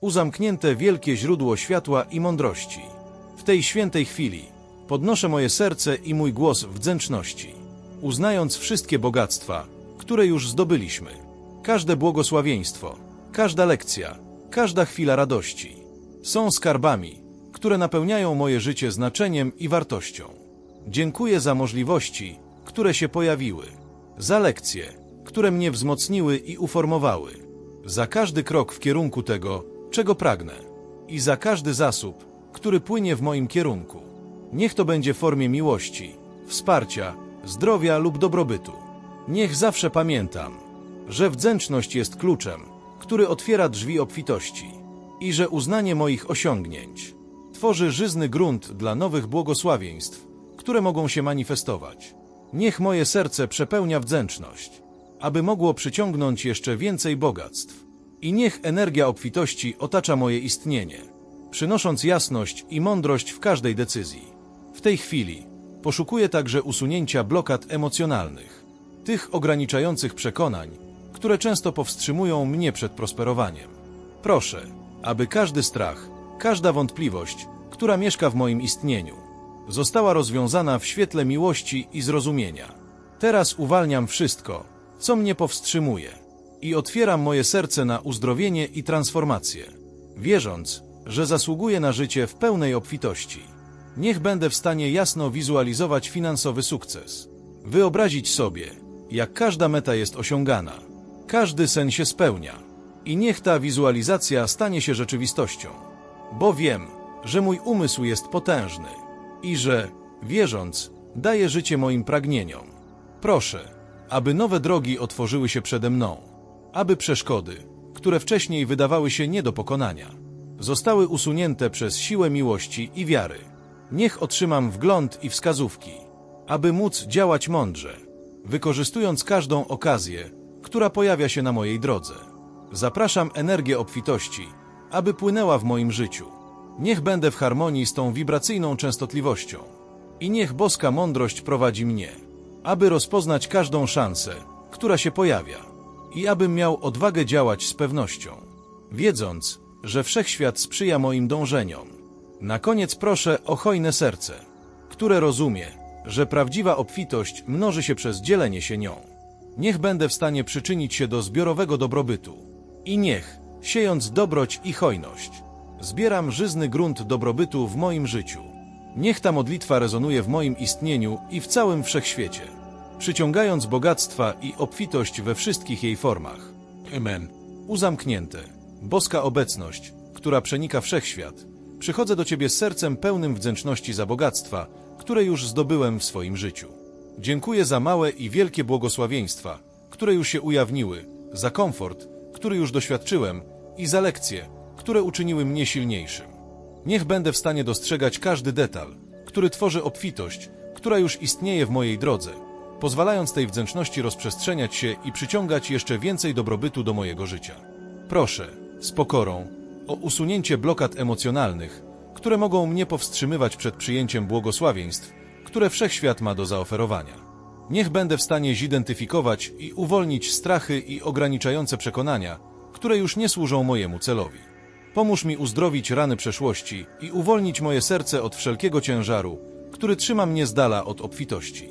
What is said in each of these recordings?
uzamknięte wielkie źródło światła i mądrości. W tej świętej chwili podnoszę moje serce i mój głos wdzięczności, uznając wszystkie bogactwa, które już zdobyliśmy. Każde błogosławieństwo, każda lekcja, każda chwila radości są skarbami, które napełniają moje życie znaczeniem i wartością. Dziękuję za możliwości, które się pojawiły, za lekcje, które mnie wzmocniły i uformowały, za każdy krok w kierunku tego, czego pragnę i za każdy zasób, który płynie w moim kierunku. Niech to będzie w formie miłości, wsparcia, zdrowia lub dobrobytu. Niech zawsze pamiętam, że wdzięczność jest kluczem, który otwiera drzwi obfitości i że uznanie moich osiągnięć tworzy żyzny grunt dla nowych błogosławieństw, które mogą się manifestować. Niech moje serce przepełnia wdzięczność, aby mogło przyciągnąć jeszcze więcej bogactw. I niech energia obfitości otacza moje istnienie, przynosząc jasność i mądrość w każdej decyzji. W tej chwili poszukuję także usunięcia blokad emocjonalnych, tych ograniczających przekonań, które często powstrzymują mnie przed prosperowaniem. Proszę, aby każdy strach, każda wątpliwość, która mieszka w moim istnieniu, została rozwiązana w świetle miłości i zrozumienia. Teraz uwalniam wszystko, co mnie powstrzymuje i otwieram moje serce na uzdrowienie i transformację, wierząc, że zasługuję na życie w pełnej obfitości. Niech będę w stanie jasno wizualizować finansowy sukces, wyobrazić sobie, jak każda meta jest osiągana, każdy sen się spełnia i niech ta wizualizacja stanie się rzeczywistością, bo wiem, że mój umysł jest potężny i że, wierząc, daje życie moim pragnieniom. Proszę, aby nowe drogi otworzyły się przede mną, aby przeszkody, które wcześniej wydawały się nie do pokonania, zostały usunięte przez siłę miłości i wiary. Niech otrzymam wgląd i wskazówki, aby móc działać mądrze, wykorzystując każdą okazję, która pojawia się na mojej drodze. Zapraszam energię obfitości, aby płynęła w moim życiu. Niech będę w harmonii z tą wibracyjną częstotliwością i niech boska mądrość prowadzi mnie, aby rozpoznać każdą szansę, która się pojawia i abym miał odwagę działać z pewnością, wiedząc, że wszechświat sprzyja moim dążeniom. Na koniec proszę o hojne serce, które rozumie, że prawdziwa obfitość mnoży się przez dzielenie się nią. Niech będę w stanie przyczynić się do zbiorowego dobrobytu i niech, siejąc dobroć i hojność, zbieram żyzny grunt dobrobytu w moim życiu. Niech ta modlitwa rezonuje w moim istnieniu i w całym wszechświecie, przyciągając bogactwa i obfitość we wszystkich jej formach. Amen. Uzamknięte, boska obecność, która przenika wszechświat, przychodzę do Ciebie z sercem pełnym wdzięczności za bogactwa, które już zdobyłem w swoim życiu. Dziękuję za małe i wielkie błogosławieństwa, które już się ujawniły, za komfort, który już doświadczyłem i za lekcje, które uczyniły mnie silniejszym. Niech będę w stanie dostrzegać każdy detal, który tworzy obfitość, która już istnieje w mojej drodze, pozwalając tej wdzięczności rozprzestrzeniać się i przyciągać jeszcze więcej dobrobytu do mojego życia. Proszę, z pokorą, o usunięcie blokad emocjonalnych, które mogą mnie powstrzymywać przed przyjęciem błogosławieństw, które wszechświat ma do zaoferowania. Niech będę w stanie zidentyfikować i uwolnić strachy i ograniczające przekonania, które już nie służą mojemu celowi. Pomóż mi uzdrowić rany przeszłości i uwolnić moje serce od wszelkiego ciężaru, który trzyma mnie z dala od obfitości.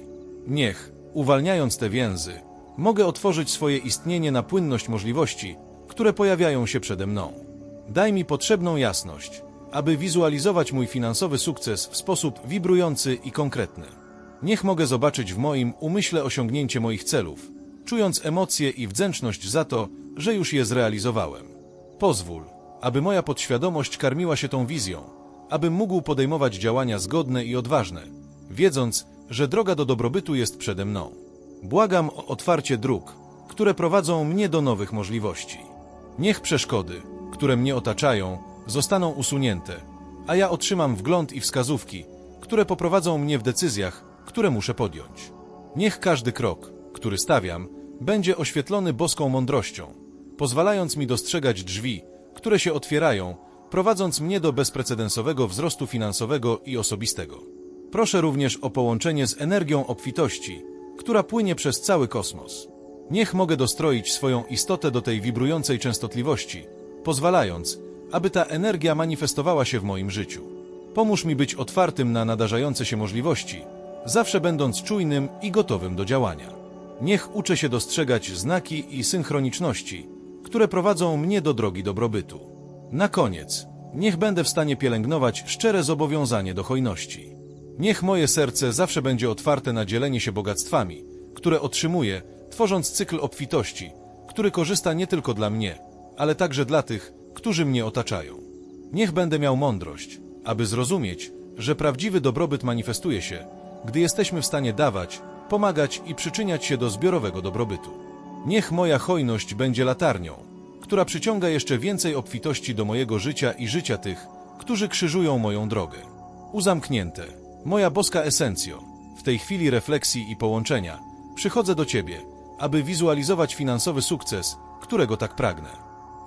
Niech, uwalniając te więzy, mogę otworzyć swoje istnienie na płynność możliwości, które pojawiają się przede mną. Daj mi potrzebną jasność, aby wizualizować mój finansowy sukces w sposób wibrujący i konkretny. Niech mogę zobaczyć w moim umyśle osiągnięcie moich celów, czując emocje i wdzięczność za to, że już je zrealizowałem. Pozwól, aby moja podświadomość karmiła się tą wizją, abym mógł podejmować działania zgodne i odważne, wiedząc, że droga do dobrobytu jest przede mną. Błagam o otwarcie dróg, które prowadzą mnie do nowych możliwości. Niech przeszkody, które mnie otaczają, zostaną usunięte, a ja otrzymam wgląd i wskazówki, które poprowadzą mnie w decyzjach, które muszę podjąć. Niech każdy krok, który stawiam, będzie oświetlony boską mądrością, pozwalając mi dostrzegać drzwi, które się otwierają, prowadząc mnie do bezprecedensowego wzrostu finansowego i osobistego. Proszę również o połączenie z energią obfitości, która płynie przez cały kosmos. Niech mogę dostroić swoją istotę do tej wibrującej częstotliwości, pozwalając, aby ta energia manifestowała się w moim życiu. Pomóż mi być otwartym na nadarzające się możliwości, zawsze będąc czujnym i gotowym do działania. Niech uczę się dostrzegać znaki i synchroniczności, które prowadzą mnie do drogi dobrobytu. Na koniec, niech będę w stanie pielęgnować szczere zobowiązanie do hojności. Niech moje serce zawsze będzie otwarte na dzielenie się bogactwami, które otrzymuję, tworząc cykl obfitości, który korzysta nie tylko dla mnie, ale także dla tych, którzy mnie otaczają. Niech będę miał mądrość, aby zrozumieć, że prawdziwy dobrobyt manifestuje się, gdy jesteśmy w stanie dawać, pomagać i przyczyniać się do zbiorowego dobrobytu. Niech moja hojność będzie latarnią, która przyciąga jeszcze więcej obfitości do mojego życia i życia tych, którzy krzyżują moją drogę. Uzamknięte, moja boska esencjo, w tej chwili refleksji i połączenia, przychodzę do Ciebie, aby wizualizować finansowy sukces, którego tak pragnę.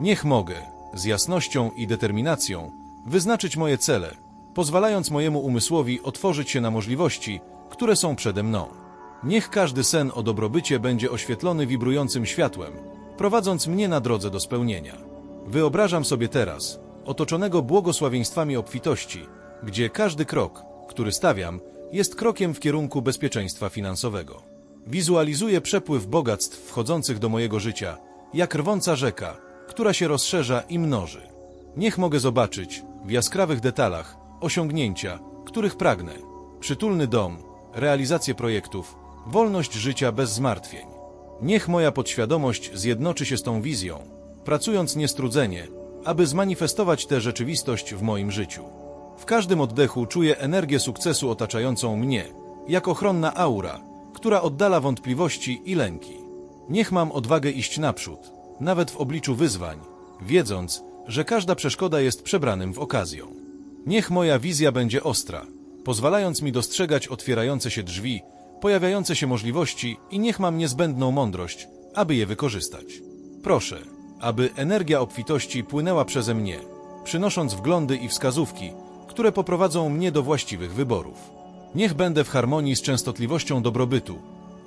Niech mogę, z jasnością i determinacją, wyznaczyć moje cele, pozwalając mojemu umysłowi otworzyć się na możliwości, które są przede mną. Niech każdy sen o dobrobycie będzie oświetlony wibrującym światłem, prowadząc mnie na drodze do spełnienia. Wyobrażam sobie teraz, otoczonego błogosławieństwami obfitości, gdzie każdy krok, który stawiam, jest krokiem w kierunku bezpieczeństwa finansowego. Wizualizuję przepływ bogactw wchodzących do mojego życia, jak rwąca rzeka, która się rozszerza i mnoży. Niech mogę zobaczyć, w jaskrawych detalach, osiągnięcia, których pragnę. Przytulny dom, realizację projektów, wolność życia bez zmartwień. Niech moja podświadomość zjednoczy się z tą wizją, pracując niestrudzenie, aby zmanifestować tę rzeczywistość w moim życiu. W każdym oddechu czuję energię sukcesu otaczającą mnie, jak ochronna aura, która oddala wątpliwości i lęki. Niech mam odwagę iść naprzód, nawet w obliczu wyzwań, wiedząc, że każda przeszkoda jest przebranym w okazję. Niech moja wizja będzie ostra, pozwalając mi dostrzegać otwierające się drzwi, pojawiające się możliwości i niech mam niezbędną mądrość, aby je wykorzystać. Proszę, aby energia obfitości płynęła przeze mnie, przynosząc wglądy i wskazówki, które poprowadzą mnie do właściwych wyborów. Niech będę w harmonii z częstotliwością dobrobytu,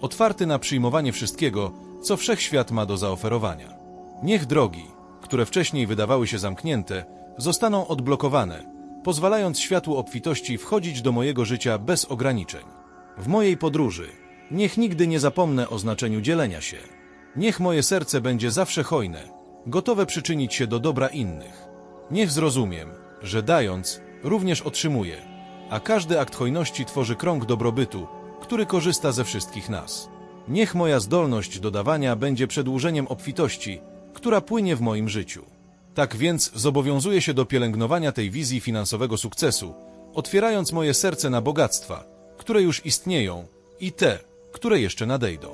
otwarty na przyjmowanie wszystkiego, co wszechświat ma do zaoferowania. Niech drogi, które wcześniej wydawały się zamknięte, zostaną odblokowane, pozwalając światłu obfitości wchodzić do mojego życia bez ograniczeń. W mojej podróży niech nigdy nie zapomnę o znaczeniu dzielenia się. Niech moje serce będzie zawsze hojne, gotowe przyczynić się do dobra innych. Niech zrozumiem, że dając, również otrzymuję, a każdy akt hojności tworzy krąg dobrobytu, który korzysta ze wszystkich nas. Niech moja zdolność do dawania będzie przedłużeniem obfitości, która płynie w moim życiu. Tak więc zobowiązuję się do pielęgnowania tej wizji finansowego sukcesu, otwierając moje serce na bogactwa, które już istnieją i te, które jeszcze nadejdą.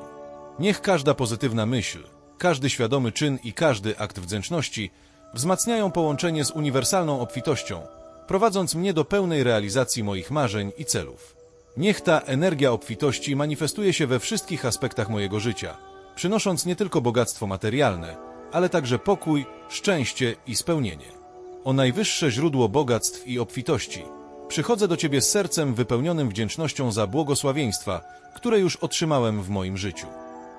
Niech każda pozytywna myśl, każdy świadomy czyn i każdy akt wdzięczności wzmacniają połączenie z uniwersalną obfitością, prowadząc mnie do pełnej realizacji moich marzeń i celów. Niech ta energia obfitości manifestuje się we wszystkich aspektach mojego życia, przynosząc nie tylko bogactwo materialne, ale także pokój, szczęście i spełnienie. O najwyższe źródło bogactw i obfitości, przychodzę do Ciebie z sercem wypełnionym wdzięcznością za błogosławieństwa, które już otrzymałem w moim życiu.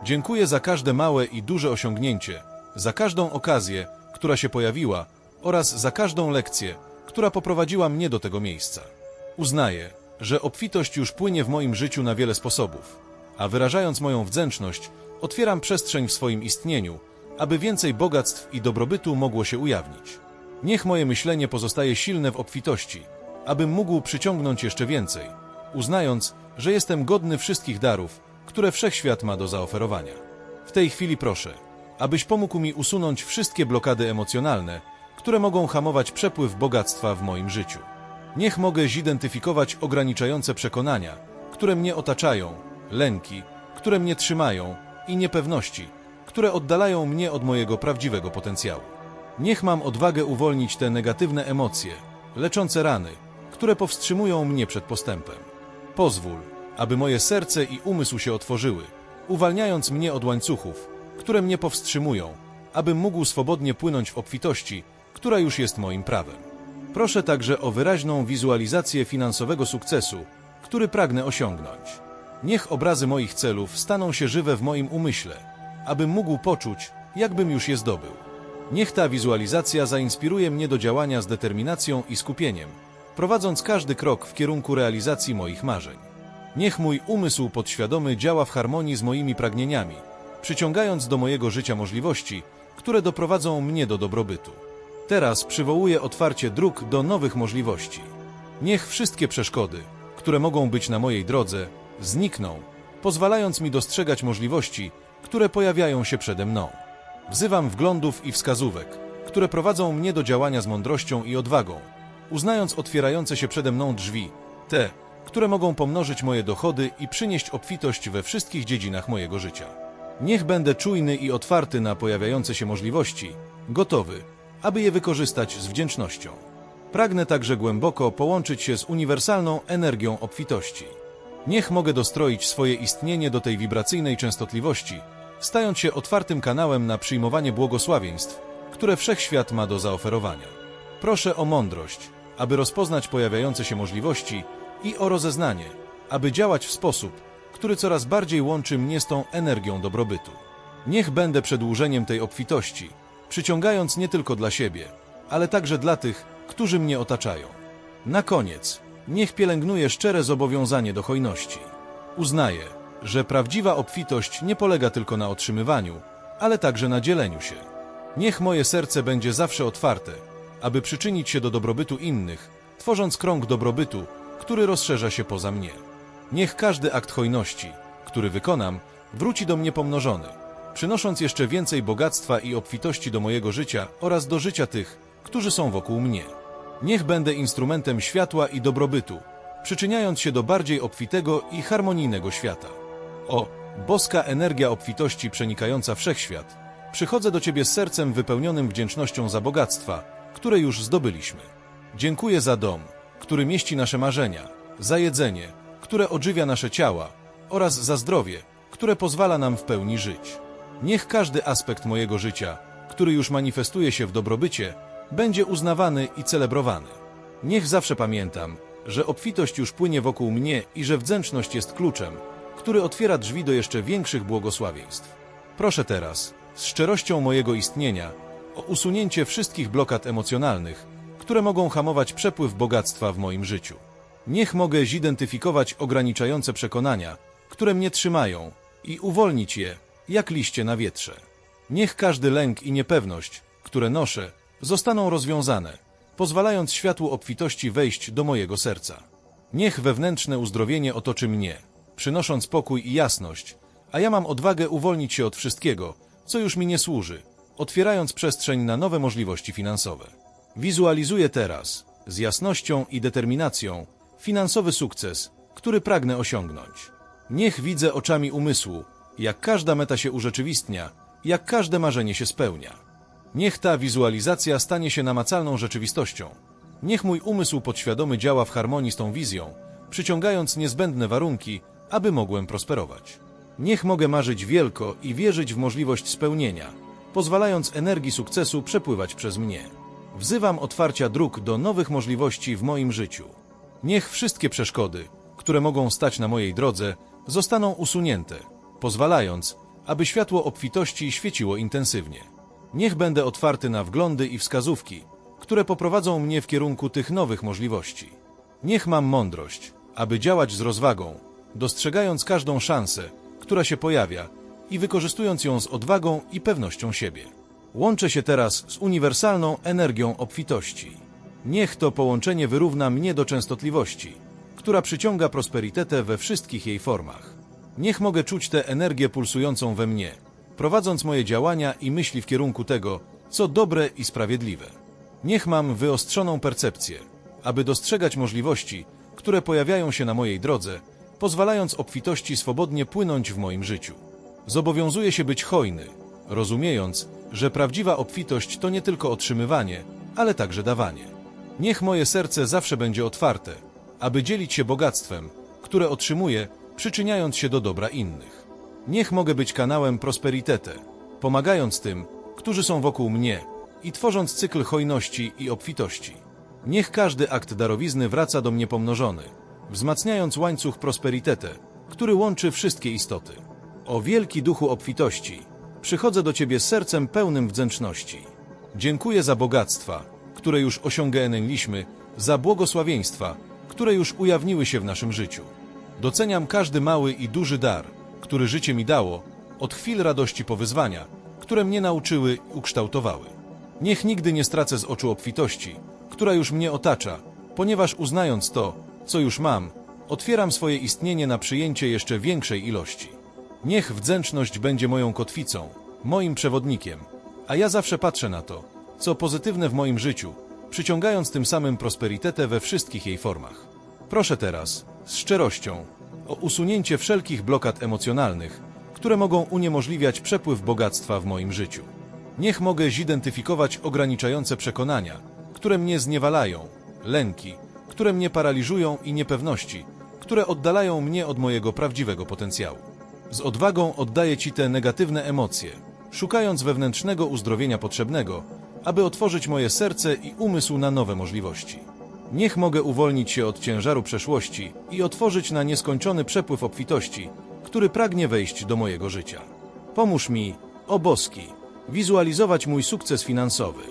Dziękuję za każde małe i duże osiągnięcie, za każdą okazję, która się pojawiła oraz za każdą lekcję, która poprowadziła mnie do tego miejsca. Uznaję, że obfitość już płynie w moim życiu na wiele sposobów, a wyrażając moją wdzięczność, otwieram przestrzeń w swoim istnieniu, aby więcej bogactw i dobrobytu mogło się ujawnić. Niech moje myślenie pozostaje silne w obfitości, abym mógł przyciągnąć jeszcze więcej, uznając, że jestem godny wszystkich darów, które wszechświat ma do zaoferowania. W tej chwili proszę, abyś pomógł mi usunąć wszystkie blokady emocjonalne, które mogą hamować przepływ bogactwa w moim życiu. Niech mogę zidentyfikować ograniczające przekonania, które mnie otaczają, lęki, które mnie trzymają i niepewności, które oddalają mnie od mojego prawdziwego potencjału. Niech mam odwagę uwolnić te negatywne emocje, leczące rany, które powstrzymują mnie przed postępem. Pozwól, aby moje serce i umysł się otworzyły, uwalniając mnie od łańcuchów, które mnie powstrzymują, abym mógł swobodnie płynąć w obfitości, która już jest moim prawem. Proszę także o wyraźną wizualizację finansowego sukcesu, który pragnę osiągnąć. Niech obrazy moich celów staną się żywe w moim umyśle, abym mógł poczuć, jakbym już je zdobył. Niech ta wizualizacja zainspiruje mnie do działania z determinacją i skupieniem, prowadząc każdy krok w kierunku realizacji moich marzeń. Niech mój umysł podświadomy działa w harmonii z moimi pragnieniami, przyciągając do mojego życia możliwości, które doprowadzą mnie do dobrobytu. Teraz przywołuję otwarcie dróg do nowych możliwości. Niech wszystkie przeszkody, które mogą być na mojej drodze, znikną, pozwalając mi dostrzegać możliwości, które pojawiają się przede mną. Wzywam wglądów i wskazówek, które prowadzą mnie do działania z mądrością i odwagą, uznając otwierające się przede mną drzwi, te, które mogą pomnożyć moje dochody i przynieść obfitość we wszystkich dziedzinach mojego życia. Niech będę czujny i otwarty na pojawiające się możliwości, gotowy, aby je wykorzystać z wdzięcznością. Pragnę także głęboko połączyć się z uniwersalną energią obfitości. Niech mogę dostroić swoje istnienie do tej wibracyjnej częstotliwości, stając się otwartym kanałem na przyjmowanie błogosławieństw, które wszechświat ma do zaoferowania. Proszę o mądrość, aby rozpoznać pojawiające się możliwości i o rozeznanie, aby działać w sposób, który coraz bardziej łączy mnie z tą energią dobrobytu. Niech będę przedłużeniem tej obfitości, przyciągając nie tylko dla siebie, ale także dla tych, którzy mnie otaczają. Na koniec, niech pielęgnuje szczere zobowiązanie do hojności. Uznaję, że prawdziwa obfitość nie polega tylko na otrzymywaniu, ale także na dzieleniu się. Niech moje serce będzie zawsze otwarte, aby przyczynić się do dobrobytu innych, tworząc krąg dobrobytu, który rozszerza się poza mnie. Niech każdy akt hojności, który wykonam, wróci do mnie pomnożony, przynosząc jeszcze więcej bogactwa i obfitości do mojego życia oraz do życia tych, którzy są wokół mnie. Niech będę instrumentem światła i dobrobytu, przyczyniając się do bardziej obfitego i harmonijnego świata. O, boska energia obfitości przenikająca wszechświat, przychodzę do Ciebie z sercem wypełnionym wdzięcznością za bogactwa, które już zdobyliśmy. Dziękuję za dom, który mieści nasze marzenia, za jedzenie, które odżywia nasze ciała oraz za zdrowie, które pozwala nam w pełni żyć. Niech każdy aspekt mojego życia, który już manifestuje się w dobrobycie, będzie uznawany i celebrowany. Niech zawsze pamiętam, że obfitość już płynie wokół mnie i że wdzięczność jest kluczem, który otwiera drzwi do jeszcze większych błogosławieństw. Proszę teraz, z szczerością mojego istnienia, o usunięcie wszystkich blokad emocjonalnych, które mogą hamować przepływ bogactwa w moim życiu. Niech mogę zidentyfikować ograniczające przekonania, które mnie trzymają i uwolnić je, jak liście na wietrze. Niech każdy lęk i niepewność, które noszę, zostaną rozwiązane, pozwalając światłu obfitości wejść do mojego serca. Niech wewnętrzne uzdrowienie otoczy mnie, przynosząc pokój i jasność, a ja mam odwagę uwolnić się od wszystkiego, co już mi nie służy, otwierając przestrzeń na nowe możliwości finansowe. Wizualizuję teraz, z jasnością i determinacją, finansowy sukces, który pragnę osiągnąć. Niech widzę oczami umysłu, jak każda meta się urzeczywistnia, jak każde marzenie się spełnia. Niech ta wizualizacja stanie się namacalną rzeczywistością. Niech mój umysł podświadomy działa w harmonii z tą wizją, przyciągając niezbędne warunki, aby mogłem prosperować. Niech mogę marzyć wielko i wierzyć w możliwość spełnienia, pozwalając energii sukcesu przepływać przez mnie. Wzywam otwarcia dróg do nowych możliwości w moim życiu. Niech wszystkie przeszkody, które mogą stać na mojej drodze, zostaną usunięte, pozwalając, aby światło obfitości świeciło intensywnie. Niech będę otwarty na wglądy i wskazówki, które poprowadzą mnie w kierunku tych nowych możliwości. Niech mam mądrość, aby działać z rozwagą, dostrzegając każdą szansę, która się pojawia i wykorzystując ją z odwagą i pewnością siebie. Łączę się teraz z uniwersalną energią obfitości. Niech to połączenie wyrówna mnie do częstotliwości, która przyciąga prosperitetę we wszystkich jej formach. Niech mogę czuć tę energię pulsującą we mnie, prowadząc moje działania i myśli w kierunku tego, co dobre i sprawiedliwe. Niech mam wyostrzoną percepcję, aby dostrzegać możliwości, które pojawiają się na mojej drodze, pozwalając obfitości swobodnie płynąć w moim życiu. Zobowiązuję się być hojny, rozumiejąc, że prawdziwa obfitość to nie tylko otrzymywanie, ale także dawanie. Niech moje serce zawsze będzie otwarte, aby dzielić się bogactwem, które otrzymuję, przyczyniając się do dobra innych. Niech mogę być kanałem prosperitete, pomagając tym, którzy są wokół mnie i tworząc cykl hojności i obfitości. Niech każdy akt darowizny wraca do mnie pomnożony, wzmacniając łańcuch prosperitete, który łączy wszystkie istoty. O wielki duchu obfitości, przychodzę do Ciebie sercem pełnym wdzięczności. Dziękuję za bogactwa, które już osiągnęliśmy, za błogosławieństwa, które już ujawniły się w naszym życiu. Doceniam każdy mały i duży dar, który życie mi dało, od chwil radości po wyzwania, które mnie nauczyły i ukształtowały. Niech nigdy nie stracę z oczu obfitości, która już mnie otacza, ponieważ uznając to, co już mam, otwieram swoje istnienie na przyjęcie jeszcze większej ilości. Niech wdzięczność będzie moją kotwicą, moim przewodnikiem, a ja zawsze patrzę na to, co pozytywne w moim życiu, przyciągając tym samym prosperitetę we wszystkich jej formach. Proszę teraz, z szczerością, o usunięcie wszelkich blokad emocjonalnych, które mogą uniemożliwiać przepływ bogactwa w moim życiu. Niech mogę zidentyfikować ograniczające przekonania, które mnie zniewalają, lęki, które mnie paraliżują i niepewności, które oddalają mnie od mojego prawdziwego potencjału. Z odwagą oddaję Ci te negatywne emocje, szukając wewnętrznego uzdrowienia potrzebnego, aby otworzyć moje serce i umysł na nowe możliwości. Niech mogę uwolnić się od ciężaru przeszłości i otworzyć na nieskończony przepływ obfitości, który pragnie wejść do mojego życia. Pomóż mi, o boski, wizualizować mój sukces finansowy.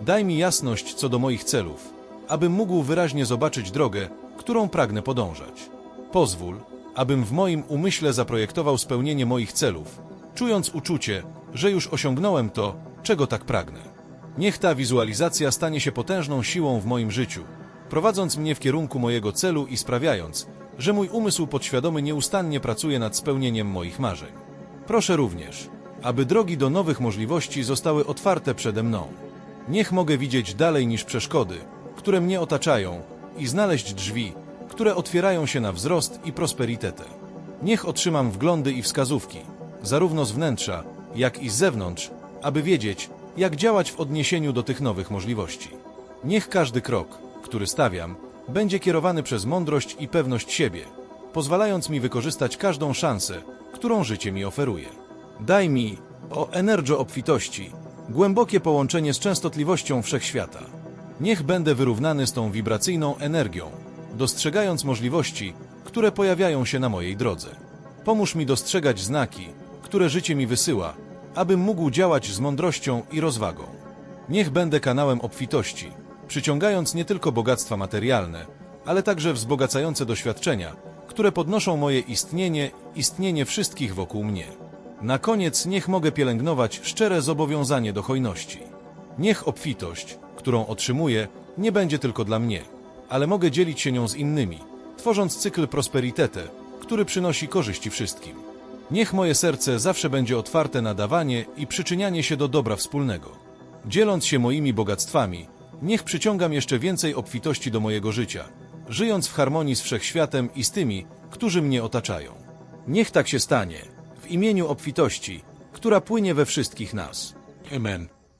Daj mi jasność co do moich celów, abym mógł wyraźnie zobaczyć drogę, którą pragnę podążać. Pozwól, abym w moim umyśle zaprojektował spełnienie moich celów, czując uczucie, że już osiągnąłem to, czego tak pragnę. Niech ta wizualizacja stanie się potężną siłą w moim życiu, prowadząc mnie w kierunku mojego celu i sprawiając, że mój umysł podświadomy nieustannie pracuje nad spełnieniem moich marzeń. Proszę również, aby drogi do nowych możliwości zostały otwarte przede mną. Niech mogę widzieć dalej niż przeszkody, które mnie otaczają i znaleźć drzwi, które otwierają się na wzrost i prosperitetę. Niech otrzymam wglądy i wskazówki, zarówno z wnętrza, jak i z zewnątrz, aby wiedzieć, jak działać w odniesieniu do tych nowych możliwości. Niech każdy krok, który stawiam, będzie kierowany przez mądrość i pewność siebie, pozwalając mi wykorzystać każdą szansę, którą życie mi oferuje. Daj mi, o energo obfitości, głębokie połączenie z częstotliwością wszechświata. Niech będę wyrównany z tą wibracyjną energią, dostrzegając możliwości, które pojawiają się na mojej drodze. Pomóż mi dostrzegać znaki, które życie mi wysyła, abym mógł działać z mądrością i rozwagą. Niech będę kanałem obfitości, przyciągając nie tylko bogactwa materialne, ale także wzbogacające doświadczenia, które podnoszą moje istnienie, istnienie wszystkich wokół mnie. Na koniec niech mogę pielęgnować szczere zobowiązanie do hojności. Niech obfitość, którą otrzymuję, nie będzie tylko dla mnie, ale mogę dzielić się nią z innymi, tworząc cykl prosperitete, który przynosi korzyści wszystkim. Niech moje serce zawsze będzie otwarte na dawanie i przyczynianie się do dobra wspólnego. Dzieląc się moimi bogactwami, niech przyciągam jeszcze więcej obfitości do mojego życia, żyjąc w harmonii z wszechświatem i z tymi, którzy mnie otaczają. Niech tak się stanie, w imieniu obfitości, która płynie we wszystkich nas. Amen.